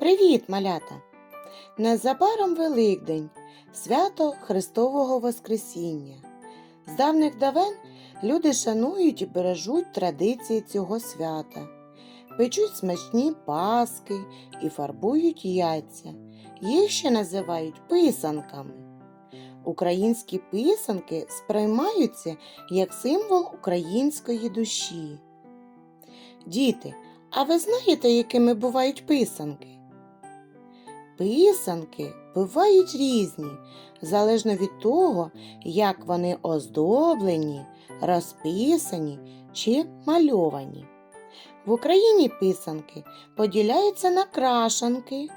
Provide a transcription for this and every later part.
Привіт, малята! Незабаром Великдень, свято Христового Воскресіння. З давних давен люди шанують і бережуть традиції цього свята, печуть смачні паски і фарбують яйця. Їх ще називають писанками. Українські писанки сприймаються як символ української душі. Діти, а ви знаєте, якими бувають писанки? Писанки бувають різні, залежно від того, як вони оздоблені, розписані чи мальовані. В Україні писанки поділяються на крашанки.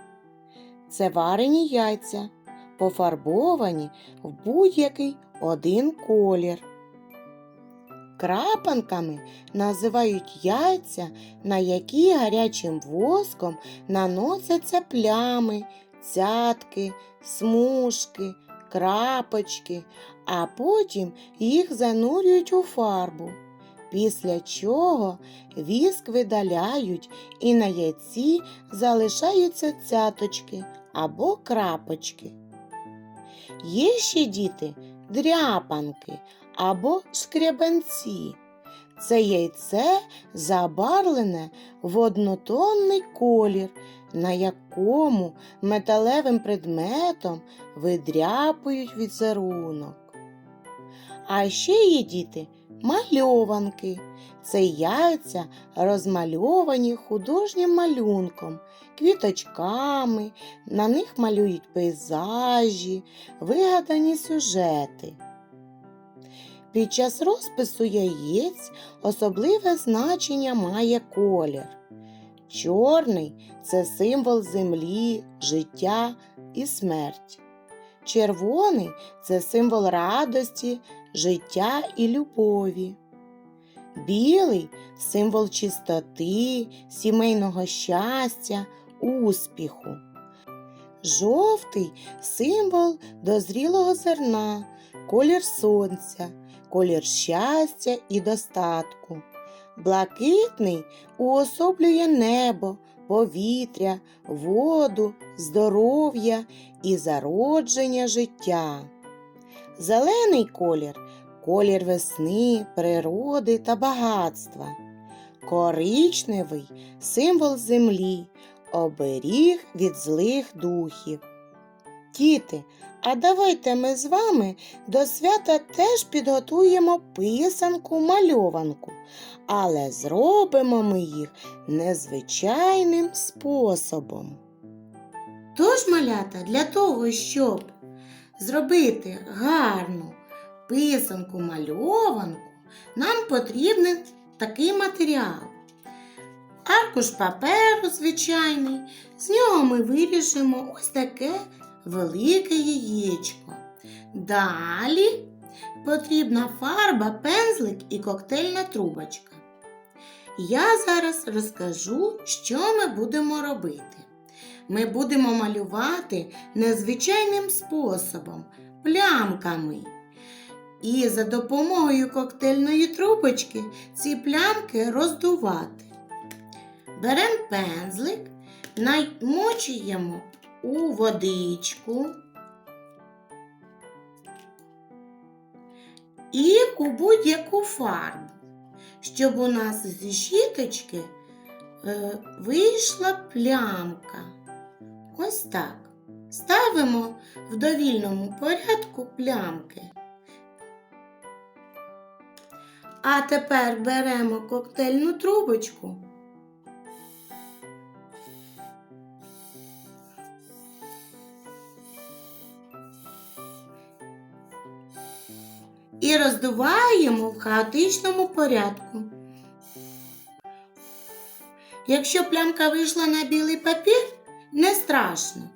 Це варені яйця, пофарбовані в будь-який один колір. Крапанками називають яйця, на які гарячим воском наносяться плями, цятки, смужки, крапочки, а потім їх занурюють у фарбу. Після чого віск видаляють і на яйці залишаються цяточки або крапочки. Є ще діти дряпанки або шкрябанці. Це яйце забарвлене в однотонний колір, на якому металевим предметом видряпують візерунок. А ще є діти мальованки. Це яйця розмальовані художнім малюнком, квіточками, на них малюють пейзажі, вигадані сюжети. Під час розпису яєць особливе значення має колір. Чорний це символ землі, життя і смерть. Червоний це символ радості, життя і любові. Білий символ чистоти, сімейного щастя, успіху. Жовтий символ дозрілого зерна, колір сонця, колір щастя і достатку. Блакитний уособлює небо, повітря, воду, здоров'я і зародження життя. Зелений колір колір весни, природи та багатства. Коричневий символ землі, оберіг від злих духів. Діти, а давайте ми з вами до свята теж підготуємо писанку мальованку, але зробимо ми їх незвичайним способом. Тож, малята, для того, щоб зробити гарну писанку мальованку, нам потрібен такий матеріал. Аркуш паперу звичайний, з нього ми виріжемо ось таке велике яєчко. Далі потрібна фарба, пензлик і коктейльна трубочка. Я зараз розкажу, що ми будемо робити. Ми будемо малювати незвичайним способом, плямками. І за допомогою коктейльної трубочки ці плямки роздувати. Беремо пензлик, намочуємо у водичку і у будь-яку фарбу, щоб у нас зі щіточки е, вийшла плямка. Ось так. Ставимо в довільному порядку плямки. А тепер беремо коктейльну трубочку. І роздуваємо в хаотичному порядку. Якщо плямка вийшла на білий папір, не страшно.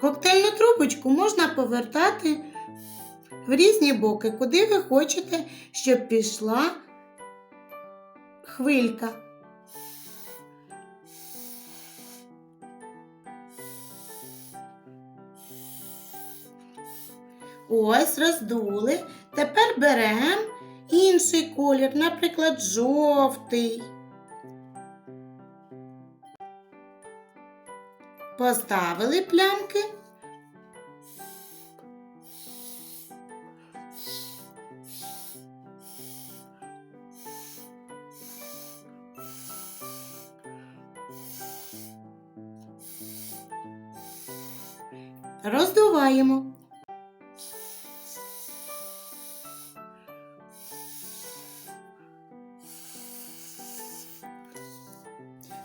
Коктейльну трубочку можна повертати в різні боки, куди ви хочете, щоб пішла хвилька. Ось роздули. Тепер беремо інший колір, наприклад, жовтий. Поставили плямки. Роздуваємо.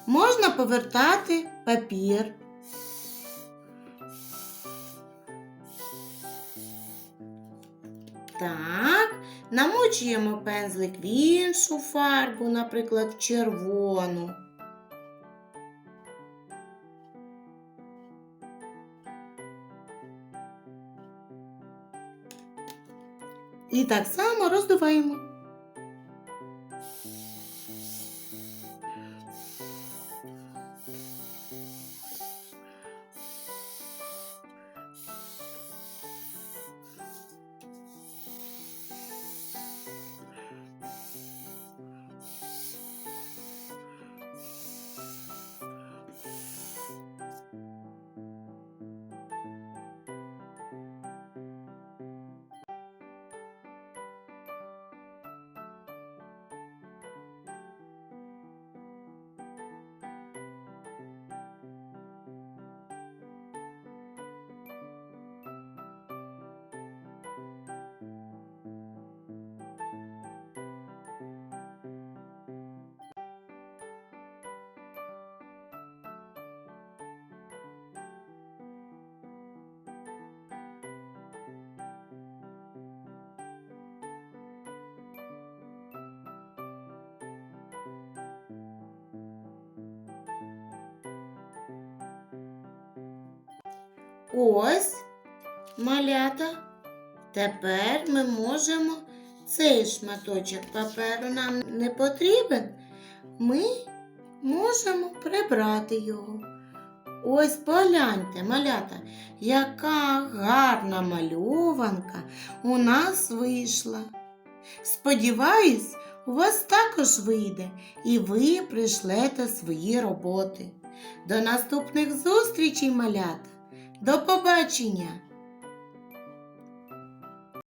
Можна повертати папір. Так, намочуємо пензлик в іншу фарбу, наприклад, червону. І так само роздуваємо. Ось малята. Тепер ми можемо цей шматочок паперу нам не потрібен. Ми можемо прибрати його. Ось погляньте, малята, яка гарна мальованка у нас вийшла. Сподіваюсь, у вас також вийде і ви прийшлете свої роботи. До наступних зустрічей, малята! До побачення!